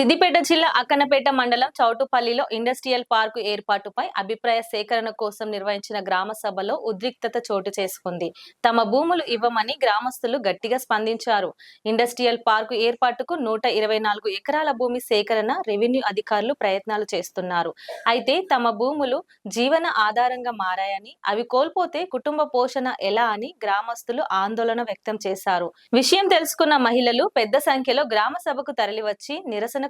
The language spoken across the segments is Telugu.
సిద్దిపేట జిల్లా అక్కనపేట మండలం చౌటుపల్లిలో ఇండస్ట్రియల్ పార్కు ఏర్పాటుపై అభిప్రాయ సేకరణ కోసం నిర్వహించిన గ్రామ సభలో ఉద్రిక్తత చోటు చేసుకుంది. తమ భూములు ఇవ్వమని గ్రామస్తులు గట్టిగా స్పందించారు. ఇండస్ట్రియల్ పార్కు ఏర్పాటుకు నూట ఇరవై నాలుగు ఎకరాల భూమి సేకరణ రెవెన్యూ అధికారులు ప్రయత్నాలు చేస్తున్నారు. అయితే తమ భూములు జీవన ఆధారంగా మారాయని అవి కోల్పోతే కుటుంబ పోషణ ఎలా అని గ్రామస్తులు ఆందోళన వ్యక్తం చేశారు. విషయం తెలుసుకున్న మహిళలు పెద్ద సంఖ్యలో గ్రామ సభకు తరలివచ్చి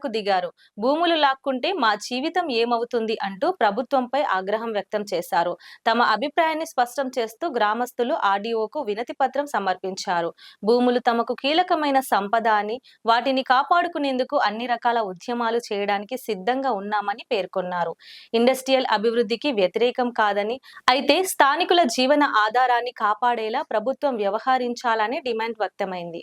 నిరసనకు దిగారు. భూములు లాక్కుంటే మా జీవితం ఏమవుతుంది అంటూ ప్రభుత్వంపై ఆగ్రహం వ్యక్తం చేశారు. తమ అభిప్రాయాన్ని స్పష్టం చేస్తూ గ్రామస్తులు ఆర్డీఓకు వినతి పత్రం సమర్పించారు. భూములు తమకు కీలకమైన సంపద అని వాటిని కాపాడుకునేందుకు అన్ని రకాల ఉద్యమాలు చేయడానికి సిద్ధంగా ఉన్నామని పేర్కొన్నారు. ఇండస్ట్రియల్ అభివృద్ధికి వ్యతిరేకం కాదని అయితే స్థానికుల జీవన ఆధారాన్ని కాపాడేలా ప్రభుత్వం వ్యవహరించాలని డిమాండ్ వ్యక్తమైంది.